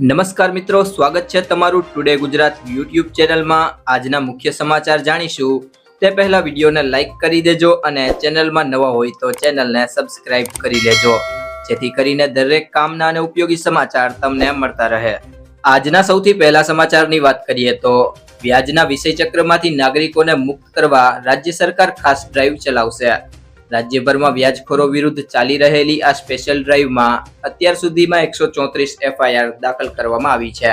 નમસ્કાર મિત્રો, સ્વાગત છે તમારું ટુડે ગુજરાત યુટ્યુબ ચેનલમાં. આજના મુખ્ય સમાચાર જાણીશું. તે પહેલા વિડીયોને લાઇક કરી દેજો અને ચેનલમાં નવા હોય તો ચેનલને સબસ્ક્રાઇબ કરી લેજો. જેથી કરીને દરેક કામના અને ઉપયોગી સમાચાર તમને મળતા રહે. આજના સૌથી પહેલા સમાચારની વાત કરીએ તો, વ્યાજના વિષય ચક્રમાંથી નાગરિકોને મુક્ત કરવા રાજ્ય સરકાર ખાસ ડ્રાઈવ ચલાવશે. રાજ્યભરમાં વ્યાજખોરો વિરુદ્ધ ચાલી રહેલી આ સ્પેશિયલ ડ્રાઈવમાં અત્યાર સુધીમાં એકસો ચોત્રીસ એફઆઈઆર દાખલ કરવામાં આવી છે.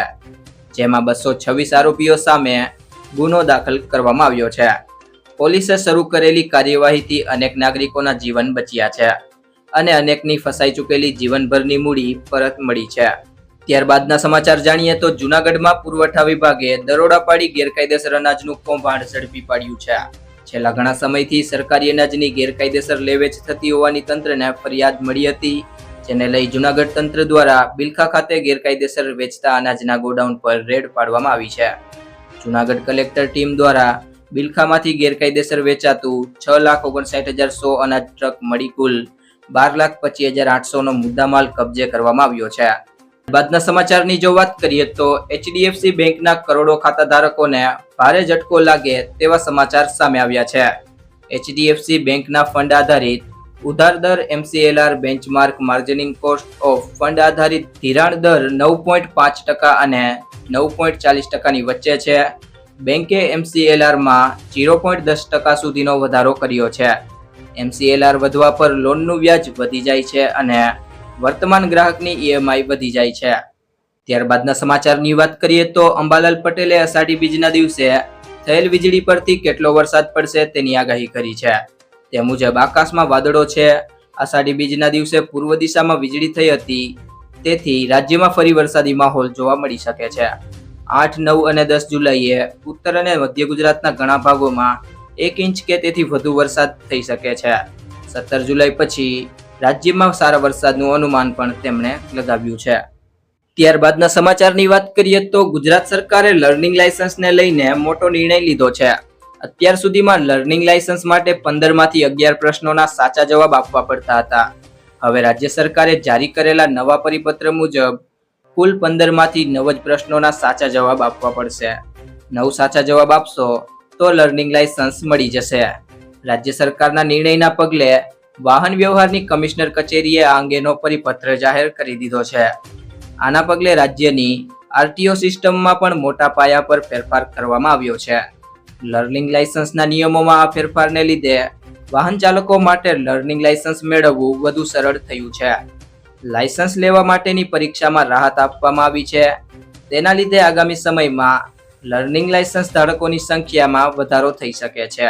જેમાં બસો છવ્વીસ આરોપીઓ સામે ગુનો દાખલ કરવામાં આવ્યો છે. પોલીસે શરૂ કરેલી કાર્યવાહીથી અનેક નાગરિકોના જીવન બચ્યા છે અને અનેકની ફસાઈ ચૂકેલી જીવનભરની મૂડી પરત મળી છે. ત્યારબાદના સમાચાર જાણીએ તો જુનાગઢમાં પુરવઠા વિભાગે દરોડા પાડી ગેરકાયદેસર અનાજનું કૌભાંડ ઝડપી પાડ્યું છે. છેલ્લા ઘણા સમયથી સરકારી અનાજની ગેરકાયદેસર લેવેચ થતી હોવાની તંત્રને ફરિયાદ મળી હતી, જેને લઈ જુનાગઢ તંત્ર દ્વારા બિલખા ખાતે ગેરકાયદેસર વેચતા અનાજના ગોડાઉન પર રેડ પાડવામાં આવી છે. જુનાગઢ કલેક્ટર ટીમ દ્વારા બિલખામાંથી ગેરકાયદેસર વેચાતું છ લાખ ઓગણસાઠ હજાર સો અનાજ ટ્રક મળી કુલ બાર લાખ પચીસ હજાર આઠસો નો મુદ્દામાલ કબજે કરવામાં આવ્યો છે. બાદના સમાચારની જો વાત કરીએ તો એચડીએફસી બેંકના કરોડો ખાતા ધારકોને ભારે ઝટકો લાગે તેવા સમાચાર સામે આવ્યા છે. એચડીએફસી બેંકના ફંડ આધારિત ઉધાર દર MCLR benchmark marginal cost of fund આધારિત ધિરાણ દર નવ પોઈન્ટ પાંચ ટકા અને નવ પોઈન્ટ ચાલીસ ટકાની વચ્ચે છે. બેંકે એમસીએલઆરમાં ઝીરો પોઈન્ટ દસ ટકા સુધીનો વધારો કર્યો છે. એમસીએલઆર વધવા પર લોનનું વ્યાજ વધી જાય છે અને વર્તમાન ગ્રાહકની ઈએમઆઈ વધી જાય છે. ત્યારબાદના સમાચારની વાત કરીએ તો અંબાલાલ પટેલે અષાઢી બીજના દિવસે થયેલ વીજળી પરથી કેટલો વરસાદ પડશે તેની આગાહી કરી છે. તે મુજબ આકાશમાં વાદળો છે. અષાઢી બીજના દિવસે પૂર્વ દિશામાં વીજળી થઈ હતી. તેથી રાજ્યમાં ફરી વરસાદી માહોલ જોવા મળી શકે છે. આઠ, નવ અને દસ જુલાઈએ ઉત્તર અને મધ્ય ગુજરાતના ઘણા ભાગોમાં એક ઇંચ કે તેથી વધુ વરસાદ થઈ શકે છે. સત્તર જુલાઈ પછી રાજ્યમાં સારા વરસાદનું અનુમાન પણ તેમણે લગાવ્યું છે. ત્યારબાદના સમાચારની વાત કરીએ તો ગુજરાત સરકારે લર્નિંગ લાયસન્સને લઈને મોટો નિર્ણય લીધો છે. અત્યાર સુધીમાં લર્નિંગ લાયસન્સ માટે પંદરમાંથી અગિયાર પ્રશ્નોના સાચા જવાબ આપવા પડતા હતા. હવે રાજ્ય સરકારે જારી કરેલા નવા પરિપત્ર મુજબ કુલ પંદરમાંથી નવ જ પ્રશ્નોના સાચા જવાબ આપવા પડશે. નવ સાચા જવાબ આપશો તો લર્નિંગ લાયસન્સ મળી જશે. રાજ્ય સરકારના નિર્ણયના પગલે વાહન વ્યવહારની કમિશનર કચેરીએ આ અંગેનો પરિપત્ર જાહેર કરી દીધો છે. આના પગલે રાજ્યની આરટીઓ સિસ્ટમમાં પણ મોટા પાયા પર ફેરફાર કરવામાં આવ્યો છે. લર્નિંગ લાયસન્સના નિયમોમાં આ ફેરફારને લીધે વાહન ચાલકો માટે લર્નિંગ લાયસન્સ મેળવવું વધુ સરળ થયું છે. લાયસન્સ લેવા માટેની પરીક્ષામાં રાહત આપવામાં આવી છે. તેના લીધે આગામી સમયમાં લર્નિંગ લાયસન્સ ધારકોની સંખ્યામાં વધારો થઈ શકે છે.